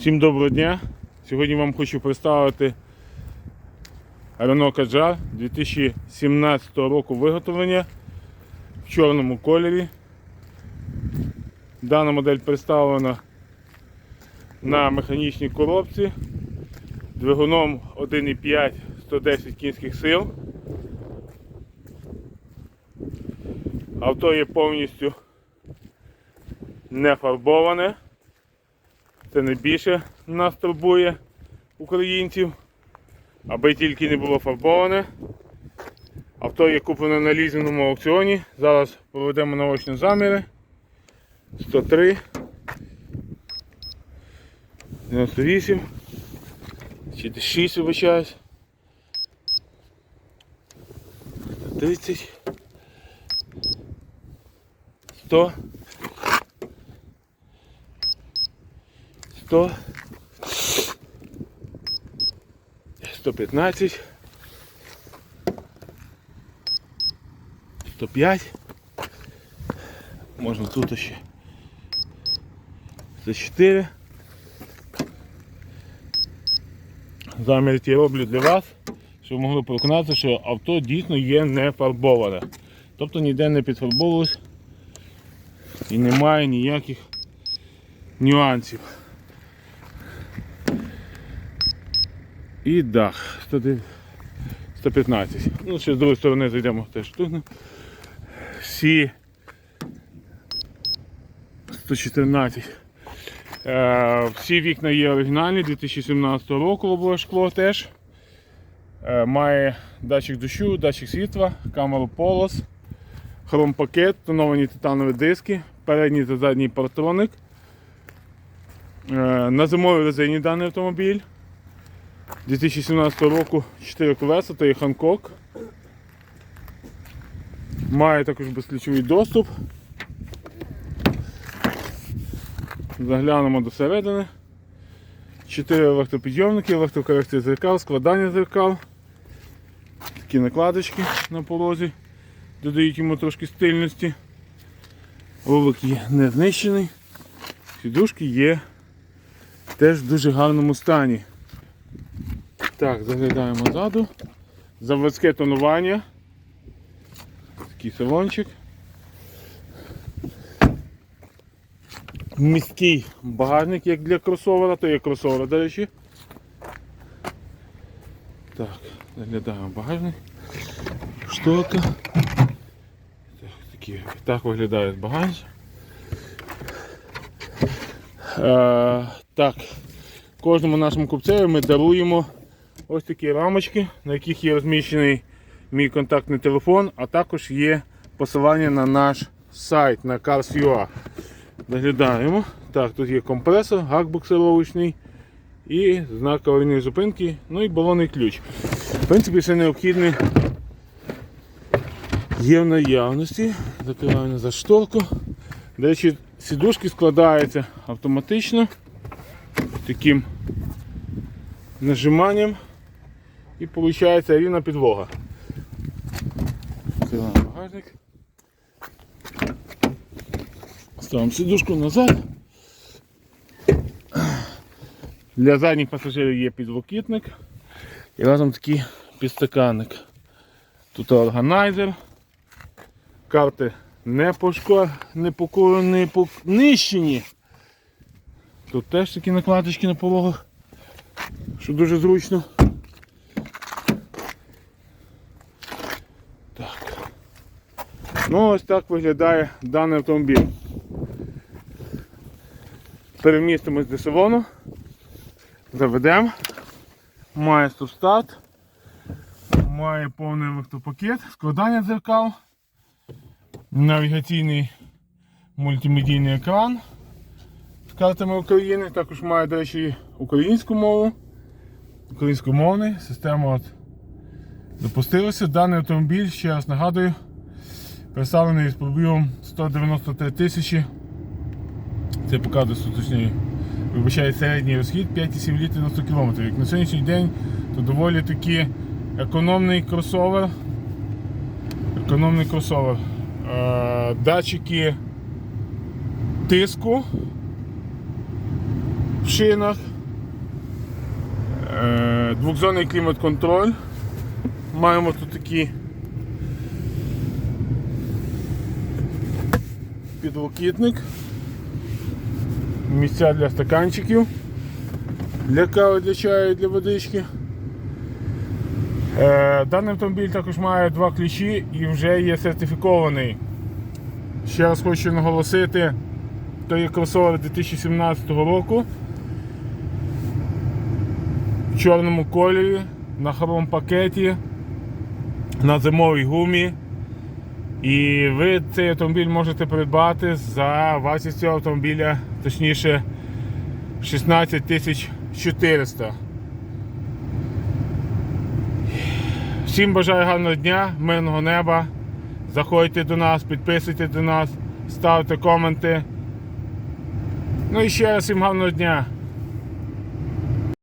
Всім доброго дня! Сьогодні вам хочу представити Renault Kadjar 2017 року виготовлення в чорному кольорі. Дана модель представлена на механічній коробці двигуном 1,5 110 кінських сил. Авто є повністю не фарбоване. Це найбільше нас турбує українців, аби тільки не було фарбоване. Авто є куплене на лізинговому аукціоні. Зараз проведемо наочні заміри. 103, 98, 66 вибачаюсь. 130, 100. 100, 115, 105, можна тут ще 104. Замір ті роблю для вас, щоб могли переконатися, що авто дійсно є не фарбоване. Тобто ніде не підфарбовувалось і немає ніяких нюансів. І дах 115. Ну, ще з другої сторони зайдемо теж штугне. Всі 114. Е, всі вікна є оригінальні 2017 року лобове шкло теж. Е, має датчик дощу, датчик світла, камеру полос, хромпакет, тоновані титанові диски, передній та задній партроник. Е, на зимовій резині даний автомобіль. 2017 року 4 колеса, то є Ханкок. Має також безключовий доступ. Заглянемо до середини. 4 електропідйомники, електрокорекція зеркал, складання зеркал. Такі накладочки на полозі. Додають йому трошки стильності. Ролик є не знищений. Сідушки є теж в дуже гарному стані. Так, заглядаємо ззаду. Заводське тонування. Такий салончик. Міський багажник, як для кросовера, то є кросовер, до речі. Так, заглядаємо багажник. Шторка. Так, такі, так виглядає багаж. Е, так, кожному нашому купцеві ми даруємо ось такі рамочки, на яких є розміщений мій контактний телефон, а також є посилання на наш сайт на Cars.ua. Заглядаємо. Так, тут є компресор, гак буксировочний і знак аварійної зупинки, ну і балонний ключ. В принципі, все необхідне є в наявності. Закриваємо за шторку. До речі, сідушки складаються автоматично таким нажиманням і виходить рівна підлога. Відкриваємо багажник. Ставимо сідушку назад. Для задніх пасажирів є підлокітник і разом такий підстаканник. Тут органайзер, карти не пошко, не поко, не понищені. Тут теж такі накладочки на пологах, що дуже зручно. Ну ось так виглядає даний автомобіль. Перемістимось до салону, заведемо, має субстат, має повний електропакет, складання дзеркал, навігаційний мультимедійний екран з картами України, також має, до речі, українську мову, українськомовний, система от запустилася. Даний автомобіль, ще раз нагадую, представлений з пробігом 193 тисячі. Це показує суточний, вибачає середній розхід 5,7 літрів на 100 км. Як на сьогоднішній день, то доволі таки економний кросовер. Економний кросовер. Е, датчики тиску в шинах. Е, Двохзонний клімат-контроль. Маємо тут такі підлокітник. Місця для стаканчиків, для кави, для чаю, для водички. Е, Даний автомобіль також має два ключі і вже є сертифікований. Ще раз хочу наголосити, то є кросовер 2017 року в чорному кольорі, на хром пакеті, на зимовій гумі. І ви цей автомобіль можете придбати за вартістю автомобіля, точніше 16 тисяч 400. Всім бажаю гарного дня, мирного неба. Заходьте до нас, підписуйтесь до нас, ставте коменти. Ну і ще раз всім гарного дня.